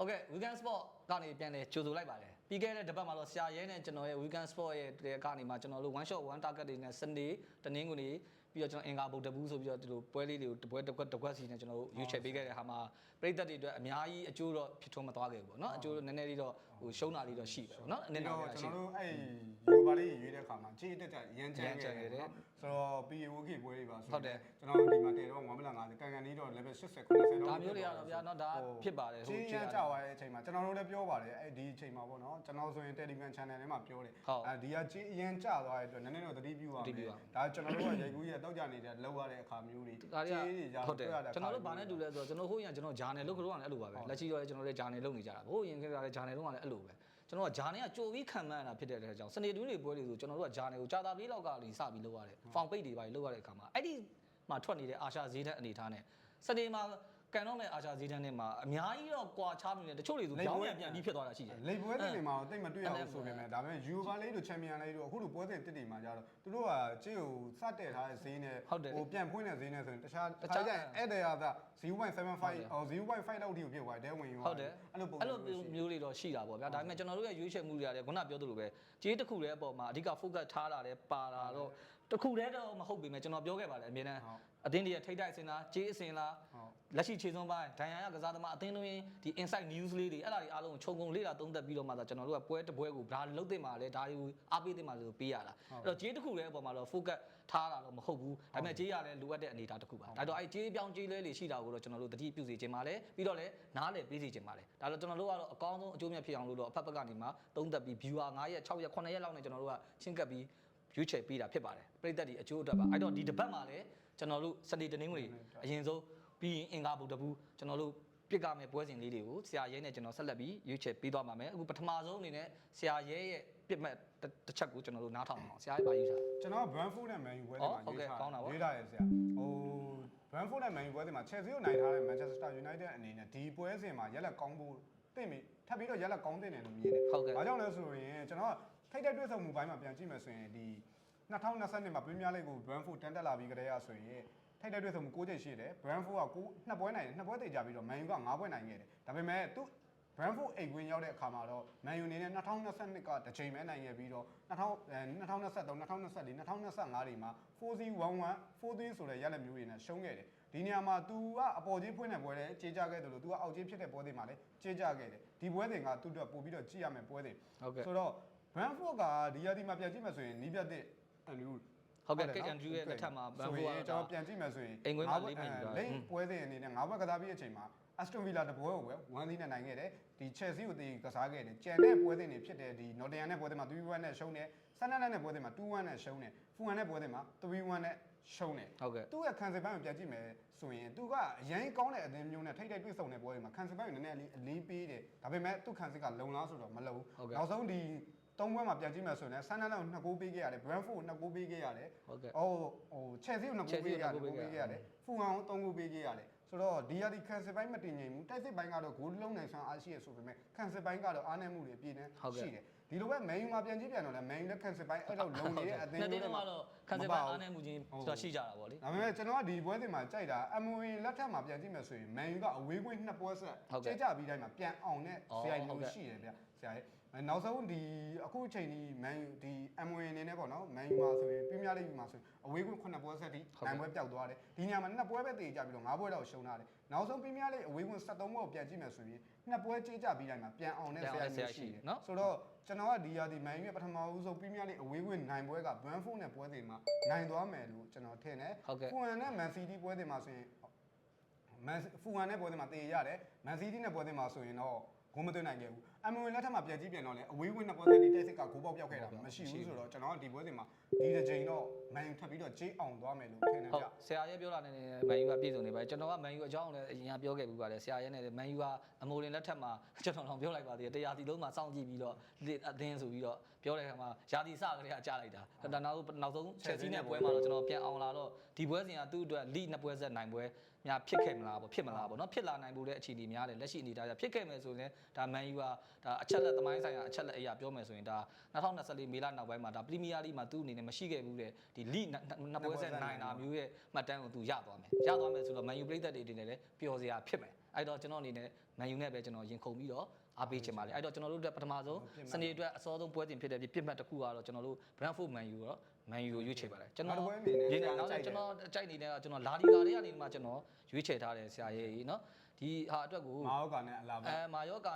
ဟုတ်ကဲ့ weekend sport ကနေပြန်လဲကြိုဆိုလိုက်ပါတယ်ပြီးခဲ့တဲ့တစ်ပတ်မှာတော့ဆရာရဲနဲ့ကျွန်တော်ရဲ့ weekend sport ရဲ့တဲ့ကနေမှာကျွန်တော်တို့ one shot one target တွေနဲ့ Sunday တနင်္ဂနွေနေ့ပြီးတော့ကျွန်တော်အင်္ဂါဗုဒ္ဓဘူးဆိုပြီးတော့ဒီလိုပွဲလေးတွေကိုတပွဲတစ်ခွက်တစ်ခွက်စီနဲ့ကျွန်တော်တို့ရွေးချယ်ပေးခဲ့တဲ့ဟာမှာပြည်သက်တွေအတွက်အများကြီးအကျိုးတော့ဖြစ်ထွန်းမသွားခဲ့ဘူးပေါ့နော်အကျိုးနည်းနည်းလေးတော့ ဟိုရှုံးတာလေးတော့ရှိပဲပေါ့နော်အနေဒီနဲ့တော့တော့ကျွရှိန်တယ်တော်တို့အဲ့ယူပါလေးရွေးတဲ့ခါမှာကြေးတက်ကြရမ်းချမ်းခဲ့တယ်နော်ဆိုတော့ PAOK ပွဲတွေပါဆိုတော့ကျွန်တော်တို့ဒီမှာတည်တော့1မလ50ကန်ကန်လေးတော့ level 80 90တော့ဒါမျိုးတွေကတော့ဗျာနော်ဒါဖြစ်ပါတယ်ကြေးရမ်းကြသွားတဲ့အချိန်မှာကျွန်တော်တို့လည်းပြောပါတယ်အဲ့ဒီအချိန်မှာပေါ့နော်ကျွန်တော်ဆိုရင် Telegram channel ထဲမှာပြောတယ်အဲဒီကကြေးရမ်းကြသွားတဲ့အတွက်နည်းနည်းတော့သတိပြုရမယ်ဒါကျွန်တော်တို့ကရိုက်ကူးရတောက်ကြနေတဲ့လောက်ရတဲ့အခါမျိုးတွေဒါတွေကဟုတ်တယ်ကျွန်တော်တို့ဘာနဲ့တူလဲဆိုတော့ကျွန်တော်ဟိုရင်ကျွန်တော်ဂျာနယ်လုတ်ကတော့လည်းအဲ့လိုပါပဲလက်ရှိတော့ကျွန်တော်လည်းဂျာနယ်လုတ်နေကြတာဟိုရင်ကလည်းဂျာနယ်တော့လည်းအဲ့လိုပဲကျွန်တော်ကဂျာနယ်ကကြိုပြီးခံမှန်းတာဖြစ်တဲ့အတွက်ကြောင့်စနေတွင်းတွေပွဲတွေဆိုကျွန်တော်တို့ကဂျာနယ်ကိုကြာတာလေးလောက်ကလေးစပြီးလုတ်ရတယ်ဖောင်ပိတ်တွေပါလုတ်ရတဲ့အခါမှာအဲ့ဒီမှာထွက်နေတဲ့အာရှဈေးတက်အနေထားနဲ့စနေမှာ ကန်တော့မဲ့အာရှဈေးတန်းနဲ့မှာအများကြီးတော့ကွာခြားနေတယ်တချို့တွေဆိုကြောင်းပြန်ပြန်ပြီးဖြစ်သွားတာရှိတယ်လေပွဲတွေတွေမှာတော့တိတ်မတွေ့ရဘူးဆိုပေမဲ့ဒါပေမဲ့ယူဗာလေးတို့ချန်ပီယံလေးတို့အခုတို့ပွဲစဉ်တစ်တွေမှာကြတော့သူတို့ကကြေးကိုစတက်ထားတဲ့ဈေးနဲ့ပြန်ဖွင့်တဲ့ဈေးနဲ့ဆိုရင်တခြားတခြားကျရင်ဧည့်သည်က0.75ဟို0.5လောက်ထိကိုပြည့်သွားတယ်တဲဝင်ရောဟုတ်တယ်အဲ့လိုပုံအဲ့လိုမျိုးတွေတော့ရှိတာပေါ့ဗျာဒါပေမဲ့ကျွန်တော်တို့ရဲ့ရွေးချယ်မှုတွေကလည်းခုနပြောသလိုပဲကြေးတစ်ခုတည်းအပေါ်မှာအဓိက focus ထားတာလည်းပါတာတော့ တစ်ခုတည်းတော့မဟုတ်ပေမဲ့ကျွန်တော်ပြောခဲ့ပါတယ်အမြဲတမ်းအတင်းတည်းထိတ်တိုက်အစင်လားကြေးအစင်လားလက်ရှိခြေစွန်းပိုင်းဒိုင်ယာရကစားသမားအတင်းလုံးဒီ inside news လေးတွေအဲ့ဒါတွေအားလုံးကိုခြုံငုံလေ့လာသုံးသပ်ပြီးတော့မှသာကျွန်တော်တို့ကပွဲတစ်ပွဲကိုဘာလုပ်တင်မှာလဲဒါတွေကိုအားပေးတင်မှာလို့ပေးရတာအဲ့တော့ကြေးတစ်ခုတည်းအပေါ်မှာတော့ focus ထားတာတော့မဟုတ်ဘူးဒါပေမဲ့ကြေးရလည်းလိုအပ်တဲ့အနေအထားတစ်ခုပါဒါတော့အဲ့ကြေးပြောင်းကြေးလဲလေးရှိတာကိုတော့ကျွန်တော်တို့တတိပြုစီခြင်းပါလေပြီးတော့လည်းနားလေပေးစီခြင်းပါလေဒါတော့ကျွန်တော်တို့ကတော့အကောင်းဆုံးအကျိုးမြတ်ဖြစ်အောင်လို့တော့အဖက်ဖက်ကနေမှသုံးသပ်ပြီး viewer 9ရက်6ရက်9ရက်လောက်နဲ့ကျွန်တော်တို့ကချင်းကပ်ပြီး view ချယ်ပေးတာဖြစ်ပါတယ်ပရိသတ်ဒီအကျိုးအတွက်ပါအဲ့တော့ဒီတစ်ပတ်မှာလည်းကျွန်တော်တို့စနေတနင်္ဂနွေအရင်ဆုံးပြီးရင်အင်္ဂါဗုဒ္ဓဘူးကျွန်တော်တို့ပြစ်ကမဲ့ပွဲစဉ်လေးတွေကိုဆရာရဲနဲ့ကျွန်တော်ဆက်လက်ပြီးရွေးချယ်ပေးသွားပါမယ်အခုပထမဆုံးအနေနဲ့ဆရာရဲရဲ့ပြစ်မဲ့တစ်ချက်ကိုကျွန်တော်တို့နားထောင်အောင်ဆရာရဲပါယူတာကျွန်တော်က Brentford နဲ့ Man U ပွဲတွေမှာဟုတ်ရေးကဲ့ထားကောင်းတာပေါ့ရေးထားရဆရာဟို Brentford နဲ့ Man U ပွဲတွေမှာ Chelsea ကိုနိုင်ထားတဲ့ Manchester United အနေနဲ့ဒီပွဲစဉ်မှာရက်လက်ကောင်းဖို့တင့်ပြီထပ်ပြီးတော့ရက်လက်ကောင်းတင်တယ်လို့မြင်တယ်ဟုတ်ကဲ့ဘာကြောင့်လဲဆိုရင်ကျွန်တော်က ထိတ်တဲ့တွေ့ဆုံမှုပိုင်းမှာပြန်ကြည့်မယ်ဆိုရင်ဒီ2020မှာ Premier League ကို Brentford တန်းတက်လာပြီးကြတဲ့ရဆိုရင်ထိတ်တဲ့တွေ့ဆုံမှု6ချိန်ရှိတယ် Brentford က9နှစ်ပွဲနိုင်တယ်နှစ်ပွဲတည်ကြပြီးတော့ Man U က9ပွဲနိုင်ခဲ့တယ်ဒါပေမဲ့သူ Brentford အိမ်ဝင်ရောက်တဲ့အခါမှာတော့ Man U အနေနဲ့2022ကတစ်ချိန်ပဲနိုင်ခဲ့ပြီးတော့2023 2024 2025တွေမှာ4-1-1 4-3ဆိုတဲ့ရလက်မျိုးတွေနဲ့ရှုံးခဲ့တယ်ဒီနေရာမှာ तू ကအပေါ်ကြီးဖွင့်တဲ့ပွဲလည်းကြေးကြခဲ့တယ်လို့ तू ကအောက်ကြီးဖြစ်တဲ့ပွဲတွေမှာလည်းကြေးကြခဲ့တယ်ဒီပွဲတွေကသူ့အတွက်ပို့ပြီးတော့ကြည့်ရမယ်ပွဲတွေဟုတ်ကဲ့ဆိုတော့ Brentford ကဒီရာဒီမှာပြန်ကြည့်မယ်ဆိုရင်နီးပြတ်တဲ့အန်ဒရူဟုတ်ကဲ့ Kick and Drew ရဲ့လက်ထက်မှာဆို Brentford ရင်ကကျွန်တော်ပြန်ကြည့်မယ်ဆိုရင်အိမ်ခွင်းမှာလေးမှန်ယူတာလိမ့်ပွဲစဉ်အနေနဲ့၅ဘက်ကစားပြီးအချိန်မှာ Aston Villa တပွဲကိုပဲ1-0နဲ့နိုင်ခဲ့တယ်ဒီ Chelsea ကိုတေးကစားခဲ့တယ်ကြံတဲ့ပွဲစဉ်တွေဖြစ်တဲ့ဒီ Nottingham နဲ့ပွဲစဉ်မှာ3-1နဲ့ရှုံးတယ် Sunderland နဲ့ပွဲစဉ်မှာ2-1နဲ့ရှုံးတယ် Fulham နဲ့ပွဲစဉ်မှာ3-1နဲ့ရှုံးတယ်ဟုတ်ကဲ့သူ့ရဲ့ခံစစ်ပိုင်းကိုပြန်ကြည့်မယ်ဆိုရင်သူကအရင်ကောင်းတဲ့အသင်းမျိုးနဲ့ထိတ်ထိတ်တွေ့ဆုံတဲ့ပွဲတွေမှာခံစစ်ပိုင်းကိုနည်းနည်းလေးအလေးပေးတယ်ဒါပေမဲ့သူ့ခံစစ်ကလုံလားဆိုတော့မလုံဟုတ်ကဲ့နောက်ဆုံးဒီ သုံးပွဲမှာပြန်ကြည့်မယ်ဆိုရင်ဆန်နလန်ကိုနှစ်ဂိုးပေးခဲ့ရတယ် Brentford ကိုနှစ်ဂိုးပေးခဲ့ရတယ်ဟုတ်ကဲ့ဟိုဟို Chelsea ကိုနှစ်ဂိုးပေးခဲ့ရတယ် Chelsea ကိုနှစ်ဂိုးပေးဂိုးပေးခဲ့ခဲ့ရရတယ်တယ်ဖူဟန်ကိုသုံးဂိုးပေးခဲ့ရတယ်ဆိုတော့ဒီရဒီခံစစ်ပိုင်းမတင်ငိမ်ဘူးတိုက်စစ်ပိုင်းကတော့ဂိုးလုံးနိုင်ဆန်းအားရှိရဆိုပေမဲ့ခံစစ်ပိုင်းကတော့အားနည်းမှုတွေအပြည့်နဲ့ဟုတ်ကဲ့ရှိတယ် ဒီလိုပဲ Man U မှာပြန်ကြည့်ပြန်တော့လဲ Man U နဲ့ခံစစ်ပိုင်းအဲ့လိုလုံနေတဲ့အသင်းနှစ်သိန်းတွေတော့ကတော့ခန်းစပိုင်းအားနေမှုချင်းဆိုတာရှိကြတာပေါ့လေဒါပေမဲ့ကျွန်တော်ကဒီပွဲစဉ်မှာကြိုက်တာ MOE လက်ထက်မှာပြန်ကြည့်မယ်ဆိုရင် Man U ကအဝေးကွင်းနှစ်ပွဲဆက်ဟုတ်ကဲ့ကြိတ်ကြပြီးတိုင်းမှာပြန်အောင်တဲ့အော်ဆရာဟုတ်ကြီးကဲ့ရှိတယ်ဗျဆရာကြီးအဲနောက်ဆုံးဒီအခုအချိန်ဒီ Man U ဒီ MOE အနေနဲ့ပေါ့နော် Man U မှာဆိုရင် Premier League မှာဆိုရင်အဝေးကွင်း9ပွဲဆက်ထိနိုင်ပွဲပျောက်သွားတယ်ဒီညမှာနှစ်ပွဲပဲတည်ကြပြီးတော့9ပွဲတော့ရှုံးထားတယ်နောက်ဆုံး Premier League အဝေးကွင်း73ပွဲကိုပြန်ကြည့်မယ်ဆိုရင်နှစ်ပွဲကြိတ်ကြပြီးတိုင်းမှာပြန်အောင်တဲ့ဆရာကြီးရှိတယ်ဆိုတော့ကျွန်တော်ကဒီရာဒီ Man U ရဲ့ပထမဦးဆုံး Premier League အဝေးကွင်းနိုင်ပွဲက Brentford နဲ့ပွဲစဉ်မှာနိုင်သွားမယ်လို့ကျွန်တော်ထင်တယ်ဟုတ်ကဲ့ဖူဟန်နဲ့ Man City ပွဲစဉ်မှာဆိုရင်မန်ဖူဟန်နဲ့ပွဲစဉ်မှာတည်ရတယ်။ Man City နဲ့ပွဲစဉ်မှာဆိုရင်တော့ဂိုးမသွင်းနိုင်ခဲ့ဘူး။ MON လက်ထက်မှာပြန်ကြည့်ပြန်တော့လေအဝေးဝင်နှစ်ပွဲစဉ်ဒီတက်စစ်ကဂိုးပေါက်ပြောက်ခဲ့တာမရှိဘူးဆိုတော့ကျွန်တော်ကဒီပွဲစဉ်မှာဒီတစ်ချိန်တော့ Man U ထပ်ပြီးတော့ဂျေးအောင်သွားမယ်လို့ထင်တယ်ဟုတ်ဗျဆရာရဲပြောတာနဲ့မန်ယူကပြည့်စုံနေပါတယ်ကျွန်တော်ကမန်ယူအကြောင်းလည်းအရင်ကပြောခဲ့ပြီးပါတယ်ဆရာရဲနဲ့မန်ယူကအမိုလင်လက်ထက်မှာကျွန်တော်တော့ပြောလိုက်ပါသေးတယ်တရားစီလုံးမှာစောင့်ကြည့်ပြီးတော့အသင်းဆိုပြီးတော့ပြောတဲ့အခါမှာယာတီစကလေးကကြားလိုက်တာဒါနောက်နောက်ဆုံးချက်စီနဲ့ပွဲမှာတော့ကျွန်တော်ပြန်အောင်လာတော့ဒီပွဲစဉ်ကသူ့အတွက်လိနှစ်ပွဲဆက်နိုင်ပွဲများဖြစ်ခဲ့မလားပေါ့ဖြစ်မလားပေါ့နော်ဖြစ်လာနိုင်ဖို့တဲ့အခြေအနေများတယ်လက်ရှိအနေအထားကျဖြစ်ခဲ့မယ်ဆိုရင်ဒါမန်ယူကဒါအချက်လက်သမိုင်းဆိုင်ရာအချက်လက်အရာပြောမယ်ဆိုရင်ဒါ2024မေလနောက်ပိုင်းမှာဒါပရီးမီးယားလိမှာသူ့အနေနဲ့မရှိခဲ့ဘူးတဲ့ဒီလိနှစ်ပွဲဆက်နိုင်တာမျိုးရဲ့မှတ်တမ်းကိုသူရသွားမယ်ရသွားမယ်ဆိုတော့ Man U ပြည်သက်တွေအနေနဲ့လည်းပျော်စရာဖြစ်မယ် အဲ့တော့ကျွန်တော်အနေနဲ့မန်ယူနဲ့ပဲကျွန်တော်ရင်ခုန်ပြီးတော့အားပေးချင်ပါတယ်အဲ့တော့ကျွန်တော်တို့အတွက်ပထမဆုံးစနေအတွက်အစောဆုံးပွဲတင်ဖြစ်တဲ့ပြစ်မှတ်တစ်ခုကတော့ကျွန်တော်တို့ Brentford Man U တော့ Man U ကိုရွေးချယ်ပါတယ်ကျွန်တော် နောက်တစ်ပွဲအနေနဲ့ ဒီနေ့ ဆရာ နောက် ကြိုက်တယ် ကျွန်တော်ကြိုက်နေတဲ့ကကျွန်တော်လာဒီဂါတွေကနေဒီမှာကျွန်တော်ရွေးချယ်ထားတယ်ဆရာကြီးเนาะဒီဟာအတွက်ကို မာအောက်ကနဲ့အလားပဲ အဲမာယောကာ